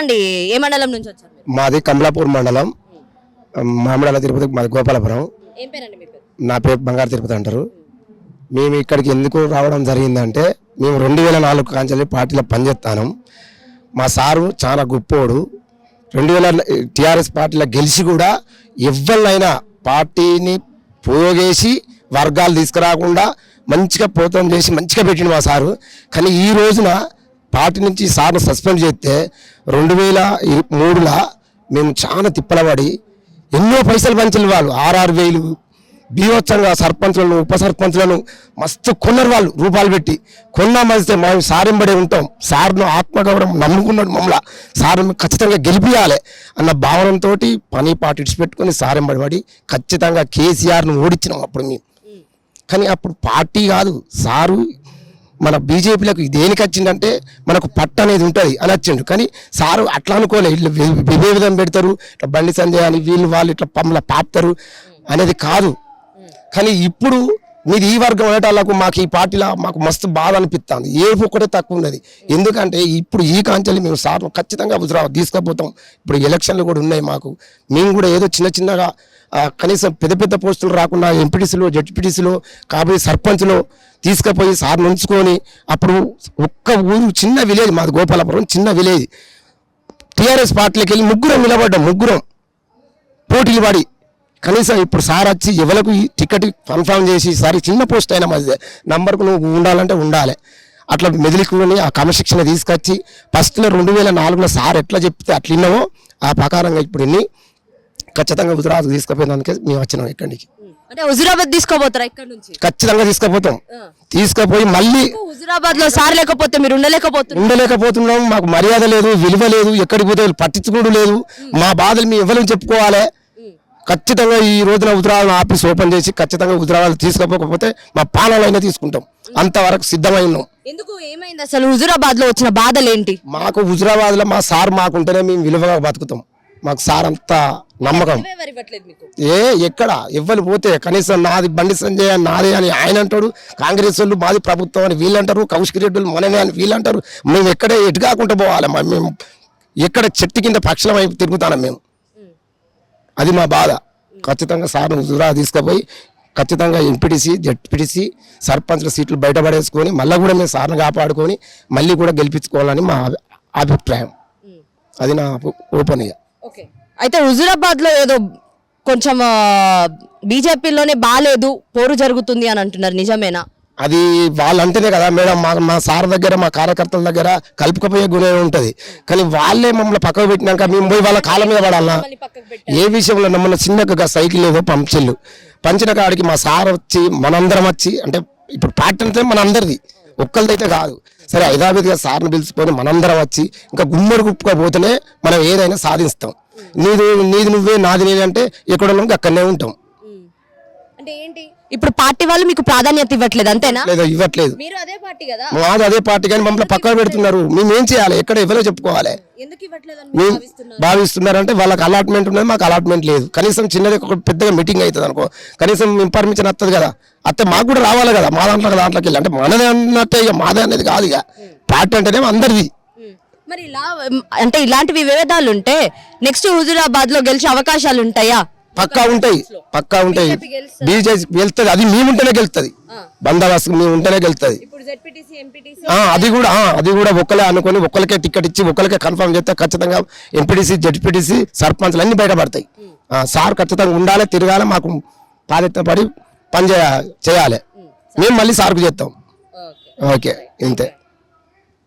చెప్పండి ఏ మండలం నుంచి వచ్చారు? మాది కమలాపూర్ మండలం. మామిడాల తిరుపతి మాది గోపాలపురం. ఏం పేరండి మీ పేరు? నా పేరు బంగారు తిరుపతి అంటారు. మేము ఇక్కడికి ఎందుకు రావడం జరిగిందంటే మేము రెండు వేల నాలుగు కాంచెల్లి పార్టీలో పనిచేస్తాను. మా సారు చాలా గొప్పోడు. రెండు వేల టీఆర్ఎస్ పార్టీలో గెలిచి కూడా ఎవరినైనా పార్టీని పోగేసి వర్గాలు తీసుకురాకుండా మంచిగా పోతం చేసి మంచిగా పెట్టిండు మా సారు. కానీ ఈ రోజున పార్టీ నుంచి సార్ను సస్పెండ్ చేస్తే రెండు వేల మూడులో మేము చాలా తిప్పలబడి ఎన్నో పైసలు పంచిన వాళ్ళు. ఆర్ఆర్ వేలు బీవత్సంగా సర్పంచులను ఉప సర్పంచ్లను మస్తు కొన్నారు వాళ్ళు రూపాయలు పెట్టి. కొన్నా మస్తే మేము సారింబడే ఉంటాం. సార్ను ఆత్మగౌరవం నమ్ముకున్నాడు మమ్మల్ని. సార్ ఖచ్చితంగా గెలిపియాలి అన్న భావనతో పని పాటు ఇడిచిపెట్టుకొని సారింబడి పడి ఖచ్చితంగా కేసీఆర్ను ఓడించినాం అప్పుడు మేము. కానీ అప్పుడు పార్టీ కాదు సారు మన బీజేపీలకు దేనికి వచ్చిందంటే మనకు పట్టు అనేది ఉంటుంది అని వచ్చిండు. కానీ సారు అట్లా అనుకోలే. వి- విభేదం పెడతారు ఇట్లా బండి సంజయ్ అని వీళ్ళు వాళ్ళు ఇట్లా పమ్మల పాపుతారు అనేది కాదు. కానీ ఇప్పుడు మీది ఈ వర్గం అనేటాలకు మాకు ఈ పార్టీలో మాకు మస్తు బాధ అనిపిస్తుంది ఏపు ఒకటే తక్కువ ఉన్నది. ఎందుకంటే ఇప్పుడు ఈ కాంచెల్లి మేము సార్ ఖచ్చితంగా హుజరాబాద్ తీసుకుపోతాం. ఇప్పుడు ఎలక్షన్లు కూడా ఉన్నాయి మాకు. మేము కూడా ఏదో చిన్న చిన్నగా కనీసం పెద్ద పెద్ద పోస్టులు రాకుండా ఎంపీటీసీలో జడ్పీటీసీలో కాబట్టి సర్పంచ్లో తీసుకుపోయి సార్ ఉంచుకొని అప్పుడు ఒక్క ఊరు చిన్న విలేజ్ మాది గోపాలపురం చిన్న విలేజ్. టీఆర్ఎస్ పార్టీలోకి వెళ్ళి ముగ్గురం నిలబడ్డాం ముగ్గురం. పోటీలు పడి కనీసం ఇప్పుడు సార్ వచ్చి ఎవరికి ఈ టికెట్ కన్ఫర్మ్ చేసి సార్ చిన్న పోస్ట్ అయినా మాది నంబర్కు నువ్వు ఉండాలంటే ఉండాలి. అట్లా మెదిలికుని ఆ క్రమశిక్షణ తీసుకొచ్చి ఫస్ట్లో రెండు వేల నాలుగులో సార్ ఎట్లా చెప్తే అట్లా విన్నామో ఆ ప్రకారంగా ఇప్పుడు ఇన్ని ఖచ్చితంగా గుజరాత్ తీసుకుపోయినందుకే మేము వచ్చినాం ఇక్కడికి అంటే హుజురాబాద్ తీసుకోబోతారా ఇక్కడ నుంచి? ఖచ్చితంగా తీసుకుపోతాం. తీసుకుపోయి మళ్ళీ హుజురాబాద్లో సార్ లేకపోతే మీరు ఉండలేకపోతున్నారు? ఉండలేకపోతున్నాం మాకు మర్యాద లేదు విలువ లేదు ఎక్కడికి పోతే పట్టించుకోవడం లేదు. మా బాధలు మేము ఎవరికి చెప్పుకోవాలి? ఖచ్చితంగా ఈ రోజున ఉత్తరాలను ఆఫీస్ ఓపెన్ చేసి ఖచ్చితంగా ఉత్తరాలు తీసుకోకపోతే మా పాలనైనా తీసుకుంటాం. అంతవరకు సిద్ధమై ఉన్నాం. ఎందుకు ఏమైంది అసలు? హుజురాబాద్లో వచ్చిన బాధలు ఏంటి మాకు హుజరాబాద్లో మా సార్ మాకుంటేనే మేము విలువగా బతుకుతాం. మాకు సార్ అంత నమ్మకం ఏ ఎక్కడ? ఎవ్వరు పోతే కనీసం నాది బండి సంజయ్ అని నాదే అని ఆయన అంటాడు కాంగ్రెస్ వాళ్ళు మాది ప్రభుత్వం అని వీళ్ళు అంటారు కౌశిక్ రెడ్డి మనమే అని వీళ్ళు అంటారు. మేము ఎక్కడే ఎటు కాకుండా పోవాలి మేము ఎక్కడ చెట్టు కింద పక్షులం వైపు తిరుగుతాం మేము. అది మా బాధ. ఖచ్చితంగా సార్ హుజురా తీసుకుపోయి ఖచ్చితంగా ఎంపీటీసీ జడ్పీటీసీ సర్పంచ్ల సీట్లు బయటపడేసుకొని మళ్ళీ కూడా మేము సార్ని కాపాడుకొని మళ్ళీ కూడా గెలిపించుకోవాలని మా అభిప్రాయం. అది నా ఓపెన్ ఓకే. అయితే హుజురాబాద్లో ఏదో కొంచెం బీజేపీలోనే బాగాలేదు పోరు జరుగుతుంది అని అంటున్నారు. నిజమేనా? అది వాళ్ళు అంటేనే కదా మేడం మా మా సార్ దగ్గర మా కార్యకర్తల దగ్గర కలుపుకపోయే గుణం ఉంటుంది. కానీ వాళ్ళే మమ్మల్ని పక్కకు పెట్టినాక మేము పోయి వాళ్ళ కాళ్ళ మీద పడాలా? ఏ విషయంలో మన చిన్నగా సైకిల్ ఏదో పంచిళ్ళు పంచిన కాడికి మా సార్ వచ్చి మనందరం వచ్చి అంటే ఇప్పుడు పార్టీ అంటే మనందరిది. ఒక్కరిదైతే కాదు. సరే హైదరాబాద్గా సార్ని పిలుచుకొని మనందరం వచ్చి ఇంకా గుమ్మడి గుప్పుగా పోతేనే మనం ఏదైనా సాధిస్తాం. నీది నీది నువ్వే నాది నీది అంటే ఎక్కడ ఉన్నాం అక్కడనే ఉంటాం. అంటే ఏంటి? ఇప్పుడు పార్టీ వాళ్ళు మీకు ప్రాధాన్యత ఇవ్వట్లేదు అంతేనా? లేదా ఇవ్వట్లేదు. మీరు అదే పార్టీ కదా? మాది అదే పార్టీ కానీ మమ్మల్ని పక్కన పెడుతున్నారు? మేము ఏం చేయాలి? ఎక్కడ ఎవరో చెప్పుకోవాలి. ఎందుకు ఇవ్వట్లేదు మేము భావిస్తున్నారంటే వాళ్ళకి అలాట్మెంట్ ఉన్నది మాకు అలాట్మెంట్ లేదు. కనీసం చిన్నది ఒక పెద్దగా మీటింగ్ అవుతుంది అనుకో. కనీసం ఇన్ఫర్మేషన్ వస్తుంది కదా. అత్తే మాకు కూడా రావాలి కదా. మా దాంట్లో దాంట్లోకి వెళ్ళి. అంటే మనదే అన్నట్టే ఇక మాదే అనేది కాదు ఇక. పార్టీ అంటేనే అందరిది. మరి ఇలా అంటే ఇలాంటి విభేదాలు ఉంటే నెక్స్ట్ హుజురాబాద్లో గెలిచే అవకాశాలు ఉంటాయా? పక్కా ఉంటాయి పక్కా ఉంటాయి. బీజేపీ గెలుస్తుంది? అది మేము ఉంటేనే గెలుస్తుంది బందోబస్తు మేము ఉంటేనే ఆ, అది కూడా అది కూడా ఒక్కలే అనుకొని ఒక్కరికే టికెట్ ఇచ్చి ఒక్కరికే కన్ఫర్మ్ చేస్తే ఖచ్చితంగా ఎంపీటీసీ జడ్పీటీసీ సర్పంచ్లు అన్ని బయటపడతాయి. సార్ ఖచ్చితంగా ఉండాలి తిరగాలి మాకు బాధ్యత పడి పని చేయ- చేయాలి. మేము మళ్ళీ సార్కు చేస్తాం. ఓకే. ఇంతే.